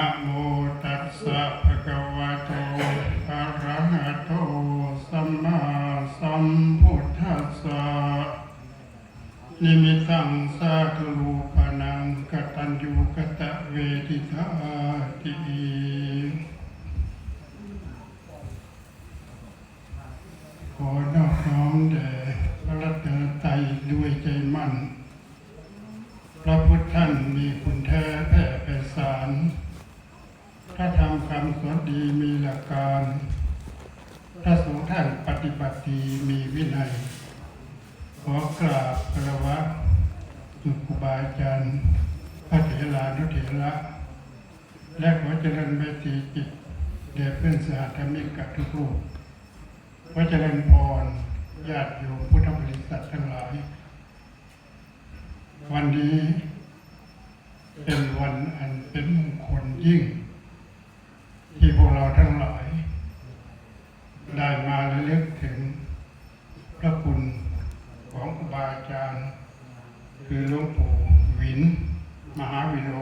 นะโมตัสสะภะคะวะโตอะระหะโตสัมมาสัมพุทธัสสะนิมิตังสาธุรูปนังกตัญญูกตะเวทิทาติขอนอบน้อมแด่พระรัตนตรัยด้วยใจมั่น พระพุทธท่านมีคุณแท้แผ่ไพศาลถ้าทำคำสอนดีมีหลักการ ถ้าสงฆ์ท่านปฏิบัติดีมีวินัย ขอกราบคารวะครูบาอาจารย์พระเถรานุเถระและขอเจริญเมตตาจิตแด่เพื่อนสาธ มิกกับทุกรูปขอเจริญพรญาติโยมพุทธบริษัททั้งหลาย วันนี้เป็นวันอันเป็นมงคลยิ่ง ที่พวกเราทั้งหลาย ได้มาระลึกถึงพระคุณของครูบาอาจารย์ คือหลวงปู่วิน มหาวิโร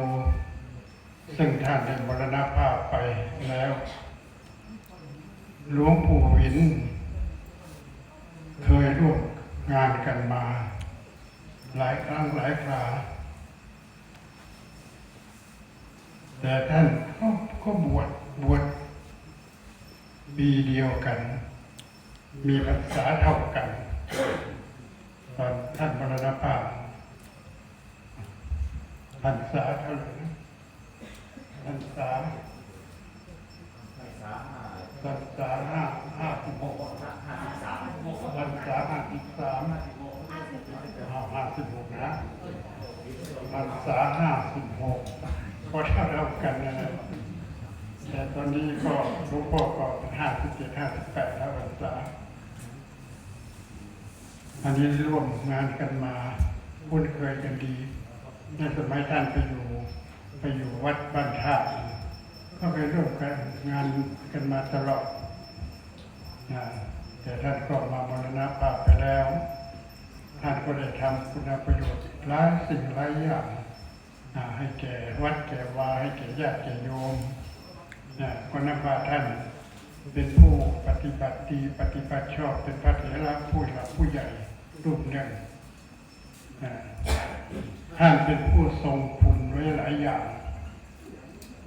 ซึ่งท่านได้มรณภาพไปแล้ว หลวงปู่วิน เคยร่วมงานกันมา หลายครั้งหลายครา แต่ท่านก็ก็บวชบวชปีเดียวกัน มีพรรษาเท่ากัน ตอนท่านมรณภาพพรรษาเท่าไหร่นะพรรษาพรรษาห้าห้าสิบหกพรรษาห้าสิบสามห้าสิบหกนะพรรษาห้าสิบหกก็เท่าเท่ากันนะนะแต่ตอนนี้ก็ หลวงพ่อก็เป็นห้าสิบเจ็ดห้าสิบแปดแล้วพรรษาอันนี้ร่วมงานกันมาคุ้นเคยกันดีในสมัยท่านไปอยู่ไปอยู่วัดบ้านท่าก็เคยร่วมกันงานกันมาตลอดนะแต่ท่านก็มามรณภาพไปแล้ว ท่านก็ได้ทำคุณประโยชน์หลายสิ่งหลายอย่างให้แก่วัดแก่วาให้แก่ญาติแก่โยม ก็นับว่าท่านเป็นผู้ปฏิบัติดีปฏิบัติชอบเป็นพระเถระผู้หลักผู้ใหญ่รูปหนึ่งนะท่านเป็นผู้ทรงคุณไว้หลายอย่าง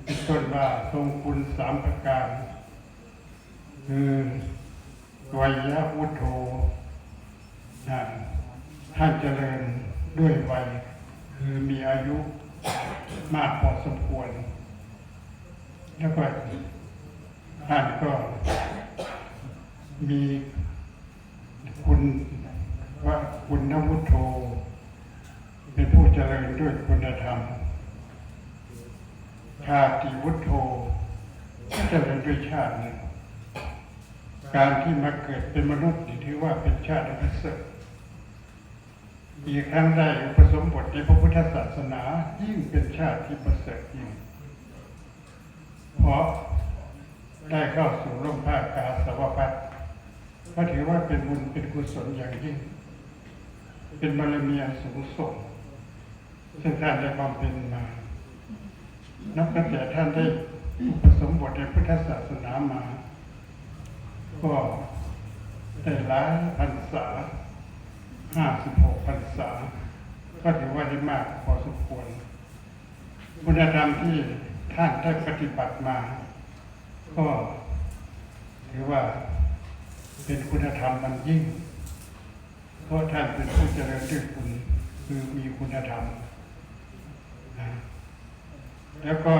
เป็นต้นว่าทรงคุณสามประการคือวัยยะวุฒโธนะท่านเจริญด้วยวัย คือมีอายุมากพอสมควร แล้วก็ท่านก็มีคุณว่าคุณนวุฒโธ เป็นผู้เจริญด้วยคุณธรรมชาติวุฒโธเจริญด้วยชาตินะการที่มาเกิดเป็นมนุษย์นี่ถือว่าเป็นชาติพิเศษอีกครั้งได้อุปสมบทในพระพุทธศาสนายิ่งเป็นชาติที่ประเสริฐยิ่ง เพราะได้เข้าสู่ร่มผ้ากาสาวพัดก็ถือว่าเป็นบุญเป็นกุศลอย่างยิ่ง เป็นบารมีสูงส่งซึ่งท่านได้ความเป็นมา นับตั้งแต่ท่านได้อุปสมบทในพุทธศาสนามา ก็ได้หลายพรรษาห้าสิบหกพรรษา ก็ถือว่าได้มากพอสมควรคุณธรรมที่ ท่านได้ปฏิบัติมา ก็ถือว่าเป็นคุณธรรมมันยิ่ง เพราะท่านเป็นผู้เจริญด้วยคุณคือมีคุณธรรมนะแล้วก็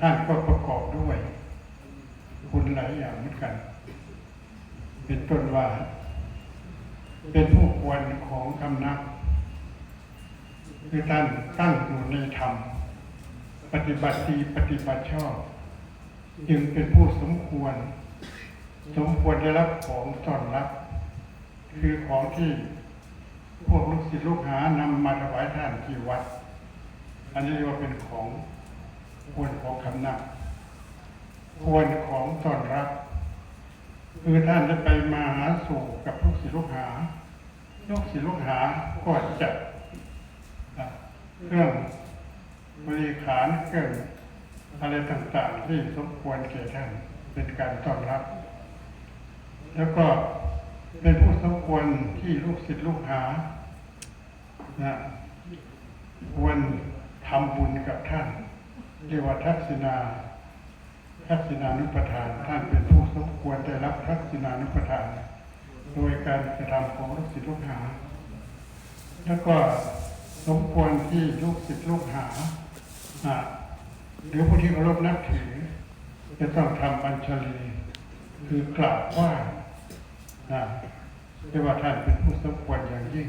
ท่านก็ประกอบด้วย คุณหลายอย่างเหมือนกัน เป็นต้นว่า เป็นผู้ควรของคำนับคือท่านตั้งอยู่ในธรรม ปฏิบัติดีปฏิบัติชอบ จึงเป็นผู้สมควร สมควรได้รับของตอนรับ คือของที่พวกลูกศิษย์ลูกหานำมาถวายท่านที่วัด อันนี้เรียกว่าเป็นของควรของคำนับควรของตอนรับ คือท่านจะไปมาหาสู่กับลูกศิษย์ลูกหาลูกศิษย์ลูกหาก็จะเครื่อง บริขารเครื่อะไรต่างๆ ที่สมควรแก่ท่านเป็นการต้อนรับ แล้วก็เป็นผู้สมควรที่ลูกศิษย์ลูกหานะควรทำบุญกับท่านเรียกว่าทักษิณาทักษิณานุปทาน ท่านเป็นผู้สมควรได้รับทักษิณานุปทาน โดยการกระทำของลูกศิษย์ลูกหา แล้วก็สมควรที่ลูกศิษย์ลูกหา หรือผู้ที่เคารพนับถือ จะต้องทำบัญชลีคือกราบไหว้นะเรียกว่าท่านเป็นผู้สมควรอย่างยิ่ง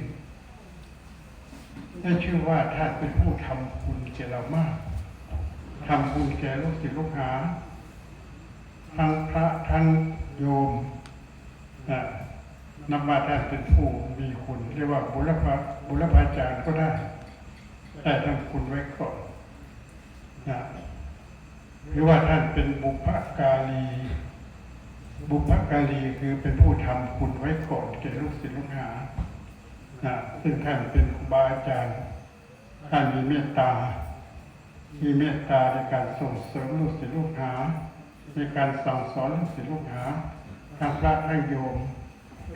ได้ชื่อว่าท่านเป็นผู้ทำคุณแก่เรามากทำคุณแก่ลูกศิษย์ลูกหา ทั้งพระทั้งโยมนะนับว่าท่านเป็นผู้มีคุณ เรียกว่าบุรพาบุรพาจารย์ก็ได้ แต่ทำคุณไว้ก่อน นะหรือว่าท่านเป็นบุพการีบุพการีคือเป็นผู้ทำคุณไว้ก่อนแก่ลูกศิษย์ลูกหานะซึ่งท่านเป็นครูบาอาจารย์ท่านมีเมตตา มีเมตตาในการส่งเสริมลูกศิษย์ลูกหา ในการสั่งสอนลูกศิษย์ลูกหาทางพระทั้งโยม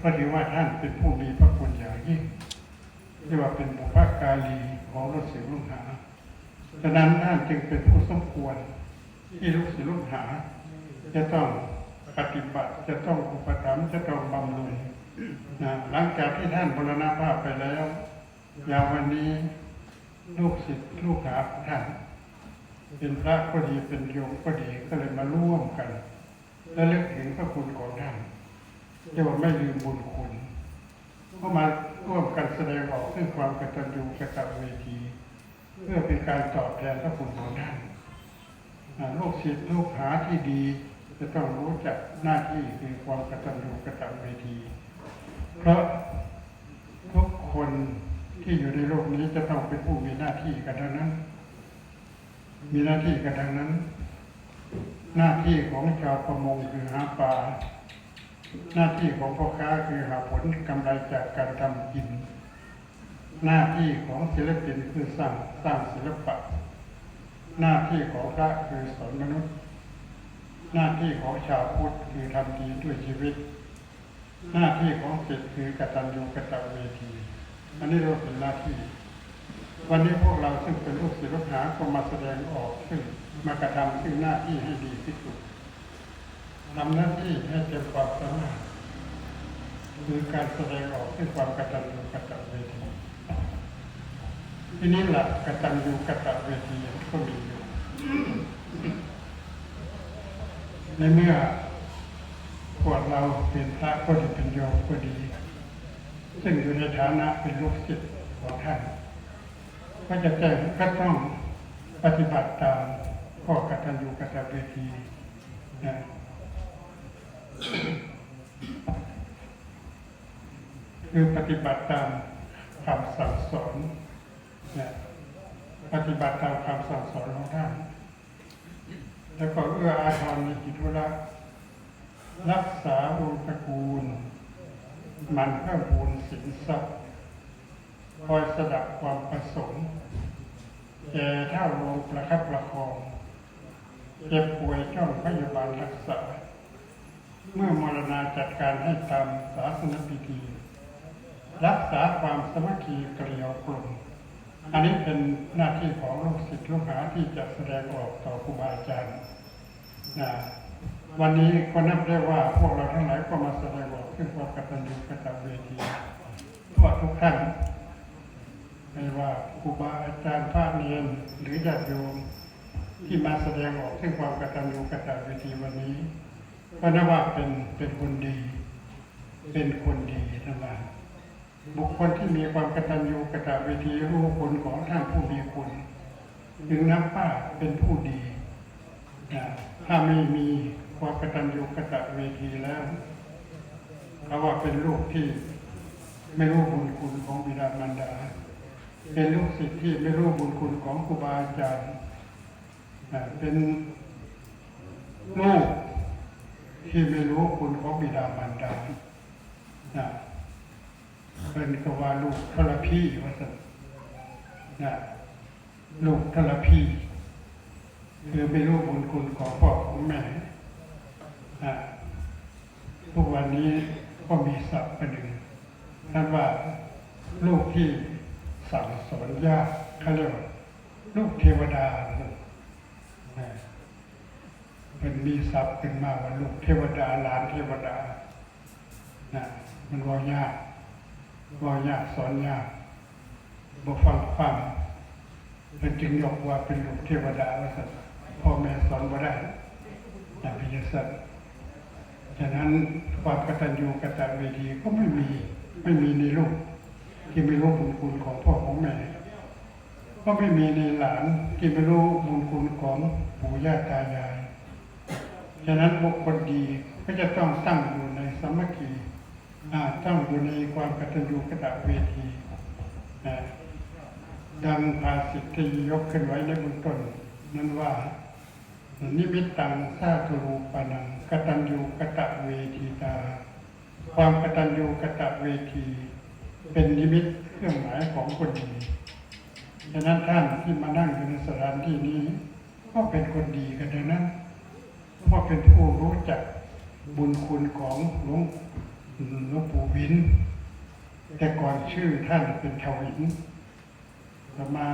ก็ถือว่าท่านเป็นผู้มีพระคุณอย่างยิ่งเรียกว่าเป็นบุพการีของลูกศิษย์ลูกหา ฉะนั้นท่านจึงเป็นผู้สมควร ที่ลูกศิษย์ลูกหา จะต้องปฏิบัติจะต้องอุปถัมภ์จะต้องบำรุงนะหลังจากที่ท่านบรณภาพไปแล้วอย่างวันนี้ลูกศิษย์ลูกหาของท่าน เป็นพระก็ดีเป็นโยมก็ดีก็เลยมาร่วมกัน และเลึกถึงพระคุณของท่านเรียกว่าไม่ลืมบุญคุณก็มาร่วมกันแสดงออกซึ่งความกตัญญูกตเวที เพื่อเป็นการตอบแทนพระคุณของท่านลูกศิษย์ลูกหาที่ดี จะต้องรู้จักหน้าที่คือความกตัญญูกตัญเวที เพราะทุกคนที่อยู่ในโลกนี้จะต้องเป็นผู้มีหน้าที่กันทั้งนั้น มีหน้าที่กันทั้งนั้น หน้าที่ของชาวประมงคือหาปลาหน้าที่ของพ่อค้าคือหาผลกำไรจากการทำกิน หน้าที่ของศิลปินคือสร้างสร้างศิลปะ หน้าที่ของพระคือสอนมนุษย์ หน้าที่ของชาวพุทธคือทำดีด้วยชีวิต หน้าที่ของศิษย์คือกตัญญูกตเวที อันนี้เราเป็นหน้าที่ วันนี้พวกเราซึ่งเป็นลูกศิษย์ลูกหาก็มาแสดงออกซึ่งมากระทำซึ่งหน้าที่ให้ดีที่สุดทำหน้าที่ให้เต็มความสามารถคือการแสดงออกซึ่งความกตัญญูกตเวที ทีนี้หลักกตัญญูกตเวทีก็มีอยู่ในเมื่อพวกเราเป็นพระก็ดีเป็นโยมก็ดี ซึ่งอยู่ในฐานะเป็นลูกศิษย์ของท่านก็จะแจ้งก็ต้องปฏิบัติตามข้อกตัญญูกตเวทีนะคือปฏิบัติตามคำสั่งสอน ปฏิบัติตามคำสั่งสอนของท่าน แล้วก็เอื้ออาทรในกิจธุระรักษาวงตระกูล มันเพิ่มพูนสินทรัพย์คอยสดับความประสงค์แก่เท่าลงประคับประคองเจ็บป่วยจ้องพยาบาลรักษา เมื่อมรณาจัดการให้ตามศาสนพิธี รักษาความสมัคคีเกลียวกลุ่ม อันนี้เป็นหน้าที่ของลูกศิษย์ลูกหาที่จะแสดงออกต่อครูบาอาจารย์นะวันนี้ก็นับได้ว่าพวกเราทั้งหลายก็มาแสดงออกซึ่งความกตัญญูกตเวทีทั่วทุกท่านไม่ว่าครูบาอาจารย์พระเนียนหรือญาติโยมที่มาแสดงออกซึ่งความกตัญญูกตเวทีวันนี้ก็นับว่าเป็นเป็นคนดี เป็นคนดีทั้งนั้น บุคคลที่มีความกตัญญูกตเวทีรู้คุณของท่านผู้มีคุณจึงนับว่าเป็นผู้ดีนะถ้าไม่มีความกตัญญูกตเวทีแล้วเขาว่าเป็นลูกที่ไม่รู้บุญคุณของบิดามารดา เป็นลูกศิษย์ที่ไม่รู้บุญคุณของครูบาอาจารย์เป็นลูกที่ไม่รู้คุณของบิดามารดานะ เป็นกว่าลูกทรพีว่าสันนะลูกทรพีคือไม่รู้บุญคุณของพ่อของแม่นะทุกวันนี้ก็มีศัพท์ประหนึ่งท่นว่าลูกที่สั่งสอนยากเขาเรียกว่าลูกเทวดานะเป็นมีศัพท์ขึ้นมาว่าลูกเทวดาหลานเทวดานะมันว่ายาก ว่ายากสอนยากบ่ฟังความเป็นจึงยกว่าเป็นลูกเทวดาว่าสัตพ่อแม่สอนบ่ได้อย่างพิจารณาฉะนั้นความกตัญญูกตเวทีก็ไม่มีไม่มีในลูกที่ไม่รู้บุญคุณของพ่อของแม่ ก็ไม่มีในหลานที่ไม่รู้บุญคุณของปู่ย่าตายาย ฉะนั้นบุคคลดีก็จะต้องตั้งอยู่ในสามัคคี อ่าตั้งอยู่ในความกตัญญูกตเวทีดังภาษิตที่ยกขึ้นไว้ในเบื้องต้นนั้นว่า นิมิตตังสาธุรูปนังกตัญญูกตเวทีตา ความกตัญญูกตเวที เป็นนิมิตเครื่องหมายของคนดีฉะนั้นท่านที่มานั่งอยู่ในสถานที่นี้ ก็เป็นคนดีกันดังนั้นเพราะเป็นผู้รู้จักบุญคุณของหลวง หลวงปู่วิน แต่ก่อนชื่อท่านเป็นชาววินต่อมา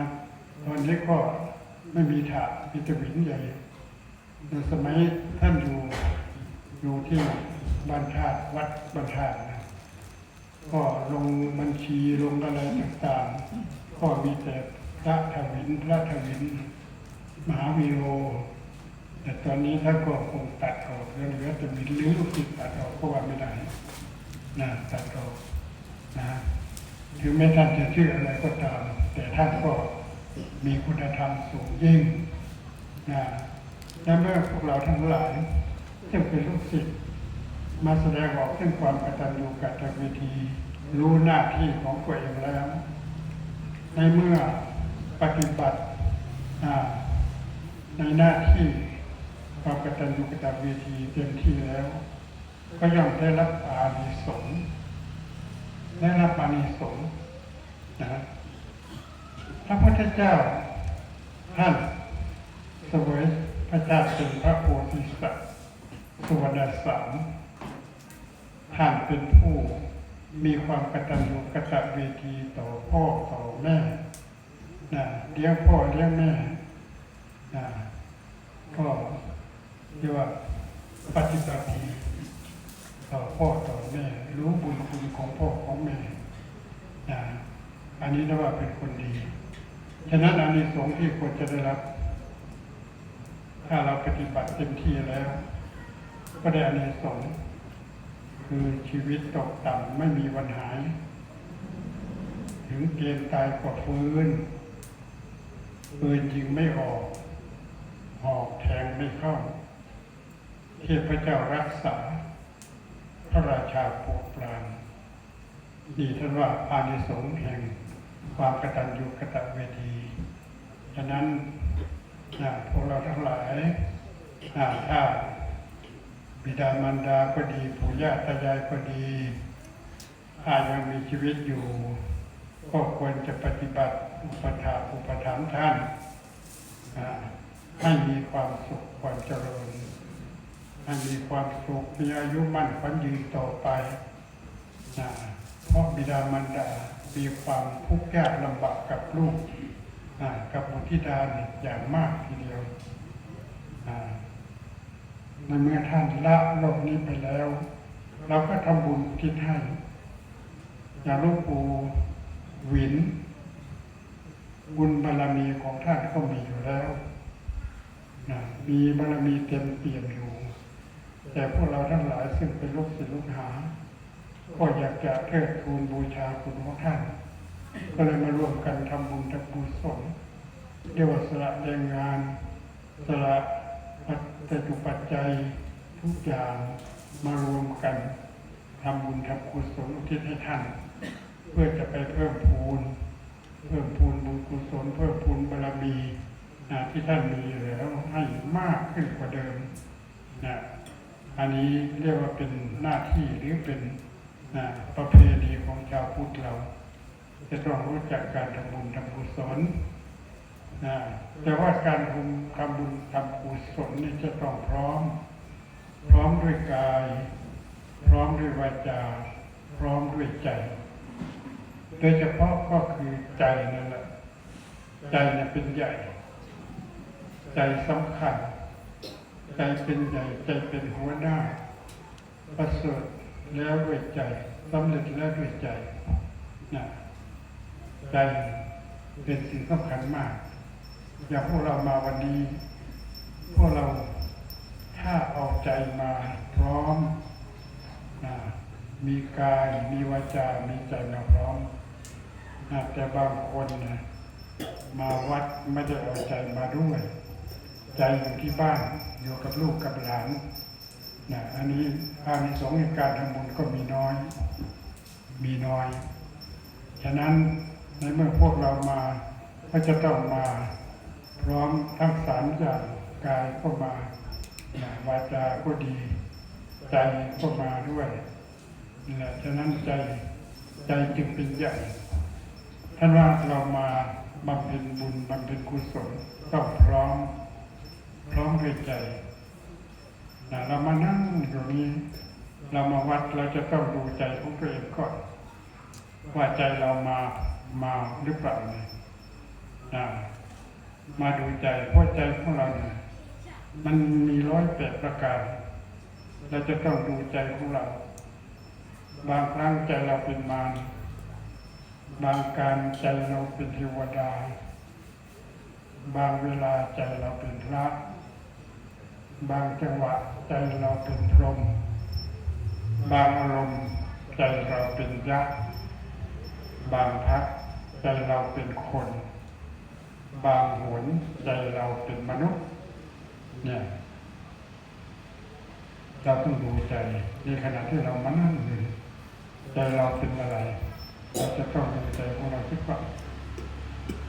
ตอนนี้ก็ไม่มีถามีแต่วินใหญ่ในสมัยท่านอยู่อยู่ที่บ้านธาตุวัดบ้านธาตุนะก็ลงบัญชีลงอะไรต่างๆ ก็มีแต่พระทวินพระทวิน มหาวีโร แต่ตอนนี้ท่านก็คงตัดออกเหลือแต่วินหรือลูกศิษย์ตัดออกก็ว่าไม่ได้ นะตัดออนะถึงแม้ท่านจะชื่ออะไรก็ตาม แต่ท่านก็มีคุณธรรมสูงยิ่งนะและเมื่อพวกเราทั้งหลายซึ่งเป็นลูกศิษย์มาแสดงออกซึ่งความกตัญญูกตเวที รู้หน้าที่ของตัวเองแล้ว ในเมื่อปฏิบัติในหน้าที่ความกตัญญูกตเวทีเต็มที่แล้ว ก็ย่อมได้รับอานิสงส์ได้รับอานิสงส์นะพระพุทธเจ้าท่านเสวยพระเจ้าเป็นพระโพธิสัตว์สุวรรณสามท่านเป็นผู้มีความกตัญญูกตเวทีต่อพ่อต่อแม่นะเลี้ยงพ่อเลี้ยงแม่นะก็เรียกว่าปฏิบัติดี ต่อพ่อต่อแม่ รู้บุญคุณของพ่อของแม่นะอันนี้เรียกว่าเป็นคนดีฉะนั้นอานิสงส์ที่ควรจะได้รับ ถ้าเราปฏิบัติเต็มที่แล้ว ก็ได้อานิสงส์คือชีวิตตกต่ำไม่มีวันหาย ถึงเกณฑ์ตายก็ฟื้นปืนยิงไม่ออก หอกแทงไม่เข้า เทพเจ้ารักษา พระราชาโปรดปรานดีท่านว่าอานิสงส์แห่งความกตัญญูกตเวทีฉะนั้นพวกเราทั้งหลายถ้าบิดามารดาก็ดีปู่ย่าตายายก็ดีถ้ายังมีชีวิตอยู่ก็ควรจะปฏิบัติอุปถาอุปถัมภ์ท่านให้มีความสุขความเจริญ ให้มีความสุขมีอายุมั่นขวัญยืนต่อไปนะเพราะบิดามารดา มีความทุกข์ยากลำบากกับลูกอ่ากับบุตรธิดาอย่างมากทีเดียวอ่าในเมื่อท่านละโลกนี้ไปแล้ว เราก็ทำบุญทิศให้อย่างลูกปู่หวิน บุญบารมีของท่านก็มีอยู่แล้วนะมีบารมีเต็มเปี่ยมอยู่ แต่พวกเราทั้งหลายซึ่งเป็นลูกศิษย์ลูกหา ก็อยากจะเทิดทูนบูชาคุณของท่าน ก็เลยมารวมกันทำบุญทำกุศลเรียกว่าสละแรงงาน สละปัจจุปัจจัยทุกอย่างมารวมกันทำบุญทำกุศลอุทิศให้ท่าน เพื่อจะไปเพิ่มพูนเพิ่มพูนบุญกุศลเพิ่มพูนบารมีนะที่ท่านมีอยู่แล้วให้มากขึ้นกว่าเดิมนะ อันนี้เรียกว่าเป็นหน้าที่หรือเป็นประเพณีของชาวพุทธเรา จะต้องรู้จักการทำบุญทำกุศลนะแต่ว่าการทำทำบุญทำกุศลนี่จะต้องพร้อม พร้อมด้วยกาย พร้อมด้วยวาจา พร้อมด้วยใจ โดยเฉพาะก็คือใจนั่นแหละ ใจเนี่ยเป็นใหญ่ ใจสำคัญ ใจเป็นใหญ่ใจเป็นหัวหน้า ประเสริฐแล้วด้วยใจสำเร็จแล้วด้วยใจนะใจเป็นสิ่งสำคัญมาก อย่างพวกเรามาวันนี้ พวกเราถ้าเอาใจมาพร้อมนะมีกายมีวาจา มีใจมาพร้อมนะแต่บางคนนะมาวัดไม่ได้เอาใจมาด้วย ใจอยู่ที่บ้านอยู่กับลูกกับหลานนะอันนี้อานิสงส์ในการทำบุญก็มีน้อย มีน้อย ฉะนั้นในเมื่อพวกเรามาก็จะต้องมาพร้อมทั้งสามอย่างกายก็มานะวาจาก็ดี ใจก็มาด้วยนี่แหละฉะนั้นใจใจจึงเป็นใหญ่ท่านว่าเรามาบำเพ็ญบุญบำเพ็ญกุศลต้องพร้อม พร้อมด้วยใจนะเรามานั่งอยู่นี้ เรามาวัดเราจะต้องดูใจของตัวเองก่อนว่าใจเรามามาหรือเปล่าเนี่ยนะมาดูใจเพราะใจของเราเนี่ยมันมีร้อยแปดประการ เราจะต้องดูใจของเรา บางครั้งใจเราเป็นมารบางการใจเราเป็นเทวดา บางเวลาใจเราเป็นพระ บางจังหวะใจเราเป็นพรหมบางอารมณ์ใจเราเป็นยักษ์บางพักใจเราเป็นคน บางหนใจเราเป็นมนุษย์ เนี่ยเราต้องดูใจในขณะที่เรามานั่งอยู่ใจเราเป็นอะไรเราจะต้องดูใจของเราที่ก่อน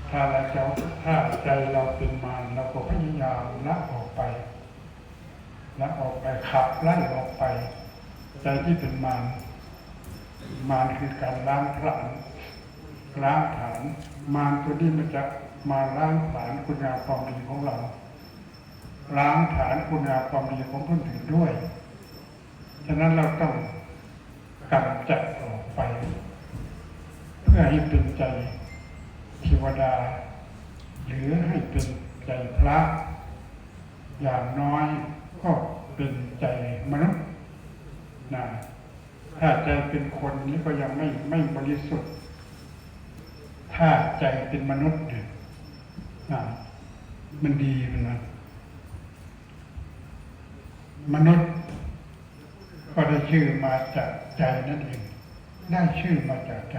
ถ้าเราถ้าใจเราเป็นมารเราก็พยายามละออกไป ละออกไปขับไล่ออกไป ใจที่เป็นมารมารคือการล้างผลาญล้างผลาญมารตัวนี้มันจะมาล้างผลาญคุณงามความดีของเรา ล้างฐานคุณงามความดีของคนอื่นด้วยฉะนั้นเราต้องกำจัดออกไป เพื่อให้เป็นใจเทวดา หรือให้เป็นใจพระอย่างน้อย ก็เป็นใจมนุษย์นะถ้าใจเป็นคนนี้ก็ยังไม่ไม่บริสุทธิ์ ถ้าใจเป็นมนุษย์เนี่ยนะมันดีมันนะมนุษย์ ก็ได้ชื่อมาจากใจนั่นเอง ได้ชื่อมาจากใจ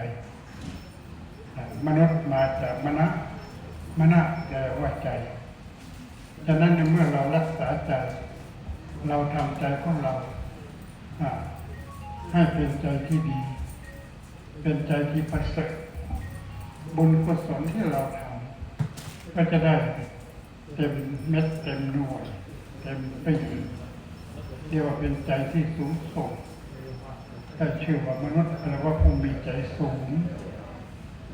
มนุษย์มาจากมณะมณะแปลว่าใจ ฉะนั้นเมื่อเรารักษาใจ เราทำใจของเราให้เป็นใจที่ดี เป็นใจที่ประเสริฐบุญกุศลที่เราทำก็จะได้เต็มเม็ดเต็มหน่วยเต็มปีเรียกว่าเป็นใจที่สูงส่งถ้าชื่อว่ามนุษย์แปลว่าผู้มีใจสูง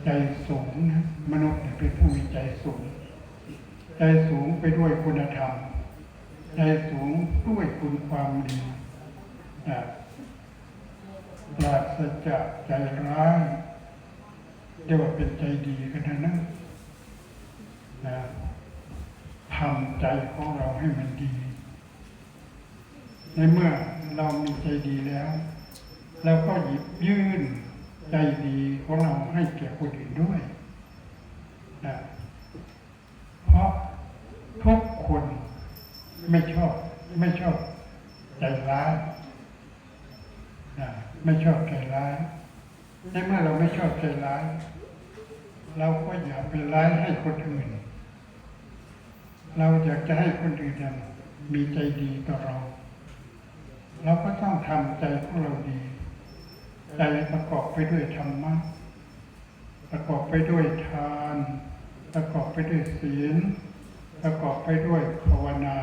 ใจสูงนะมนุษย์เป็นผู้มีใจสูง ใจสูงไปด้วยคุณธรรม ใจสูงด้วยคุณความดีนะปราศจากใจร้ายเรียกว่าเป็นใจดีกันนั้นนะทำใจของเราให้มันดี ในเมื่อเรามีใจดีแล้วเราก็หยิบยื่นใจดีของเราให้แก่คนอื่นด้วยนะเพราะทุกคนไม่ชอบ ไม่ชอบใจร้ายนะไม่ชอบใจร้ายในเมื่อเราไม่ชอบใจร้าย เราก็อย่าไปร้ายให้คนอื่น เราอยากจะให้คนอื่นมีใจดีต่อเรา เราก็ต้องทำใจของเราดี ใจประกอบไปด้วยธรรมะประกอบไปด้วยทาน ประกอบไปด้วยศีล ประกอบไปด้วยภาวนา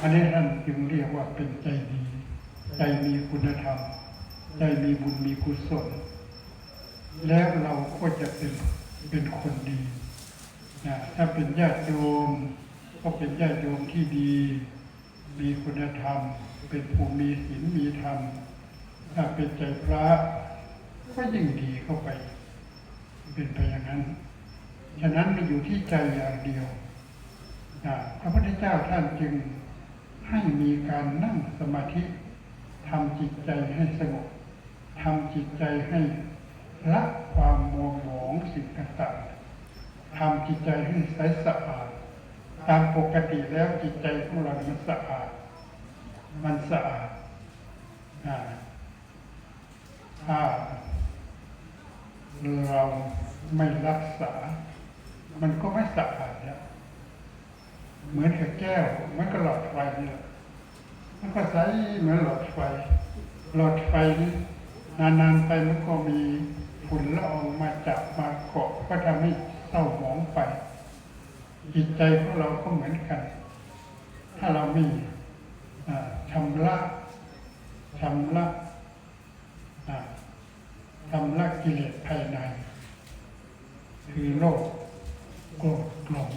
อันนี้ท่านจึงเรียกว่าเป็นใจดี ใจมีคุณธรรม ใจมีบุญมีกุศล แล้วเราก็จะเป็นเป็นคนดีนะถ้าเป็นญาติโยม ก็เป็นญาติโยมที่ดี มีคุณธรรม เป็นผู้มีศีลมีธรรม ถ้าเป็นใจพระก็ยิ่งดีเข้าไป เป็นไปอย่างนั้น ฉะนั้นมันอยู่ที่ใจอย่างเดียวนะพระพุทธเจ้าท่านจึง ให้มีการนั่งสมาธิทำจิตใจให้สงบทำจิตใจให้ละความมัวหมองสิ่งต่างๆทำจิตใจให้ใสสะอาด ตามปกติแล้วจิตใจของเรามันสะอาด มันสะอาดอ่าถ้าเราไม่รักษา มันก็ไม่สะอาดแล้ว เหมือนกับแก้วเหมือนกับหลอดไฟนี่แหละมันก็ใสเหมือนหลอดไฟ หลอดไฟนี่นานๆไปมันก็มีฝุ่นละอองมาจับมาเกาะก็ทำให้เศร้าหมองไป จิตใจของเราก็เหมือนกัน ถ้าเราม่อ่าชำระชำระชำระกิเลสภายใน คือโลภโกรธหลง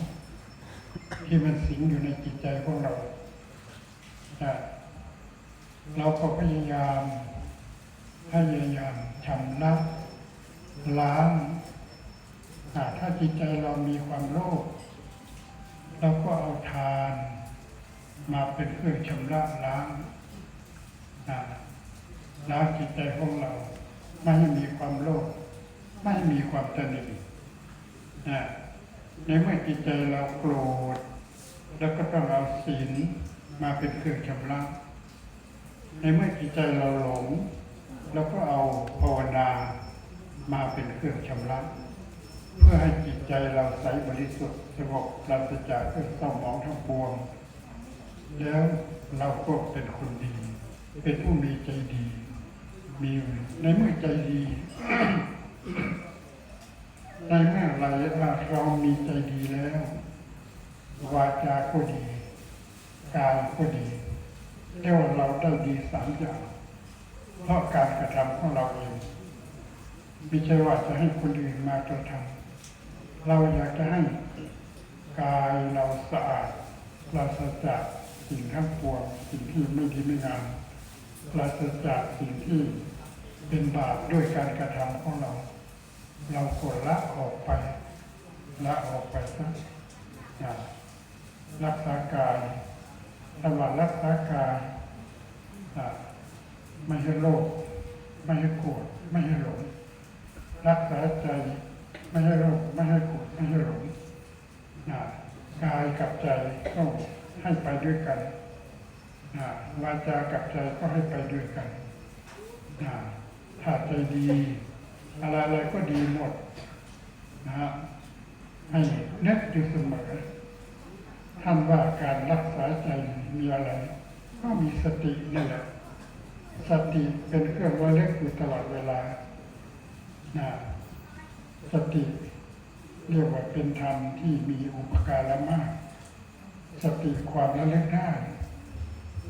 ที่มันสิงอยู่ในจิตใจของเรา เราก็พยายามพยายามชำระล้างอ่ถ้าจิตใจเรามีความโลภเราก็เอาทานมาเป็นเครื่องชำระล้างล้างจิตใจของเรา ไม่ให้มีความโลภไม่ให้มีความตนีอ่า ในเมื่อจิตใจเราโกรธ แล้วก็ต้องเอาศีลมาเป็นเครื่องชำระในเมื่อจิตใจเราหลงเราก็เอาภาวนามาเป็นเครื่องชำระเพื่อให้จิตใจเราใสบริสุทธิ์สงบปราศจากเครื่องเศร้าหมองทั้งปวง แล้วเราก็เป็นคนดี เป็นผู้มีใจดี มีในเมื่อใจดี ในเมื่อไรเรามีใจดีแล้ว วาจาก็ดี กายก็ดีเรียกว่าเราได้ดีสามอย่างเพราะการกระทำของเราเองไม่ใช่ว่าจะให้คนอื่นมากระทำเราอยากจะให้กายเราสะอาดปราศจากสิ่งทั้งปวงสิ่งที่ไม่ดีไม่งามปราศจากสิ่งที่เป็นบาปด้วยการกระทำของเรา เรากดละออกไปละออกไปซะนะรักษากายถ้าว่ารักษากายอะไม่ให้โลภไม่ให้โกรธไม่ให้หลงรักษาใจไม่ให้โลภไม่ให้โกรธไม่ให้หลงนะกายกับใจก็ให้ไปด้วยกันนะวาจากับใจก็ให้ไปด้วยกันนะถ้าใจดี อะไรอะไรก็ดีหมดนะฮะให้นึกอยู่เสมอท่านว่าการรักษาใจมีอะไร ก็มีสตินี่แหละสติเป็นเครื่องระลึกอยู่ตลอดเวลานะสติเรียกว่าเป็นธรรมที่มีอุปการะมาก สติความระลึกได้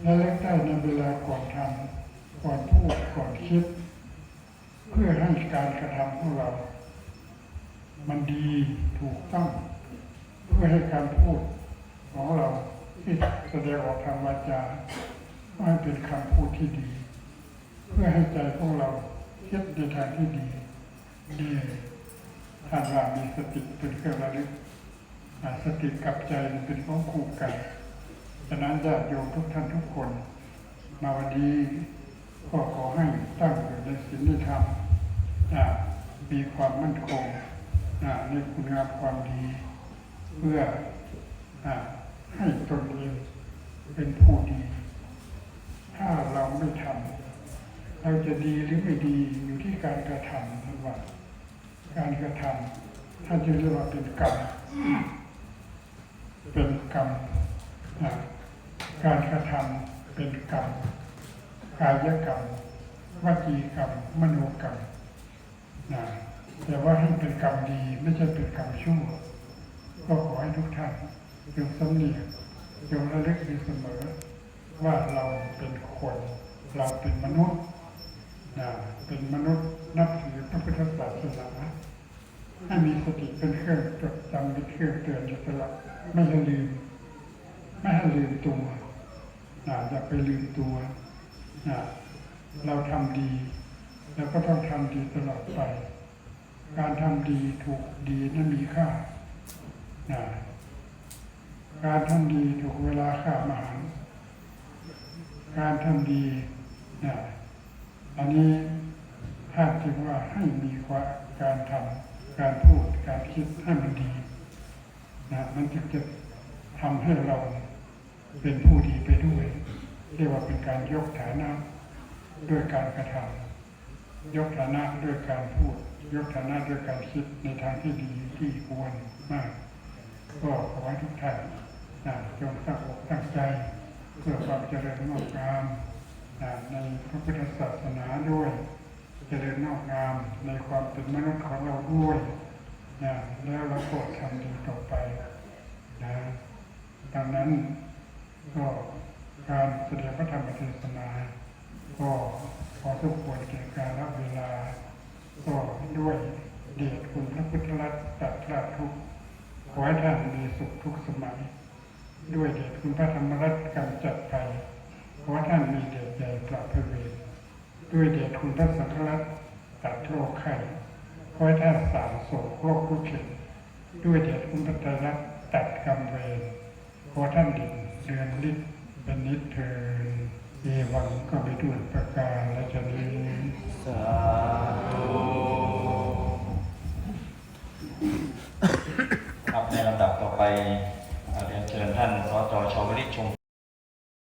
ระลึกได้ในเวลาก่อนทำก่อนพูดก่อนคิด เพื่อให้การกระทำของเรา มันดีถูกต้อง เพื่อให้การพูดของเราที่แสดงออกทางวาจาให้เป็นคำพูดที่ดี เพื่อให้ใจของเราคิดในทางที่ดี ดีท่านว่ามีสติเป็นเครื่องระลึกสติกับใจเป็นของคู่กันฉะนั้นญาติโยมทุกท่านทุกคน มาวันนี้ ก็ขอให้ตั้งอยู่ในศีลในธรรมอ่ามีความมั่นคงในคุณงามความดี เพื่ออาให้ตนเองเป็นผู้ดี ถ้าเราไม่ทำเราจะดีหรือไม่ดีอยู่ที่การกระทำนั่นว่า การกระทำท่านจะเรียกว่าเป็นกรรมเป็นกรรมการกระทำเป็นกรรม กายกรรมวจีกรรม มโนกรรมนะแต่ว่าให้เป็นกรรมดีไม่ใช่เป็นกรรมชั่ว ก็ขอให้ทุกท่านจงสำเนียกจงระลึกอยู่เสมอ ว่าเราเป็นคน เราเป็นมนุษย์นะเป็นมนุษย์นับถือพระพุทธศาสนาให้มีสติเป็นเครื่องจดจำเป็นเครื่องเตือนอยู่ตลอดไม่ให้ลืม ไม่ให้ลืมตัวนะอย่าไปลืมตัว เราทำดีแล้วก็ต้องทำดีตลอดไป การทำดีถูกดีนั้นมีค่า การทำดีถูกเวลาค่ามหาศาลการทำดีนะอันนี้ท่านจึงว่าให้มีความการทำการพูดการคิดให้มันดีนะมันจึงจะทำให้เราเป็นผู้ดีไปด้วย เรียกว่าเป็นการยกฐานะด้วยการกระทำยกฐานะด้วยการพูด ยกฐานะด้วยการคิดในทางที่ดีที่ควรมาก ก็ขอให้ทุกท่านนะจงตั้งอกตั้งใจ เพื่อความเจริญงอกงามนะในพระพุทธศาสนาด้วย เจริญงอกงามในความเป็นมนุษย์ของเราด้วยนะแล้วเราก็ทำดีต่อไปนะดังนั้นก็ การแสดงพระธรรมเทศนา ก็ขอทุกควรแก่การรับเวลา ก็ด้วยเดชคุณพระพุทธรัตน์ตัดพระทุกข์ขอให้ท่านมีสุขทุกสมัย ด้วยเดชคุณพระธรรมรัตน์กำจัดภัยขอให้ท่านมีเดชใหญ่ปราบพระเวรด้วยเดชคุณพระสังฆรัตน์ตัดโรคไข้ขอให้ท่านสามโศกโรคผู้เข็นด้วยเดชคุณพระไตรรัตน์ตัดกรรมเวรขอท่านดิ่งเดือนฤทธิ์ นิดเถิดเอวังก็ไปด้วยประการและจชนิดสาธุครับในลำดับต่อไปเรียนเชิญท่านสจชาวลิตชม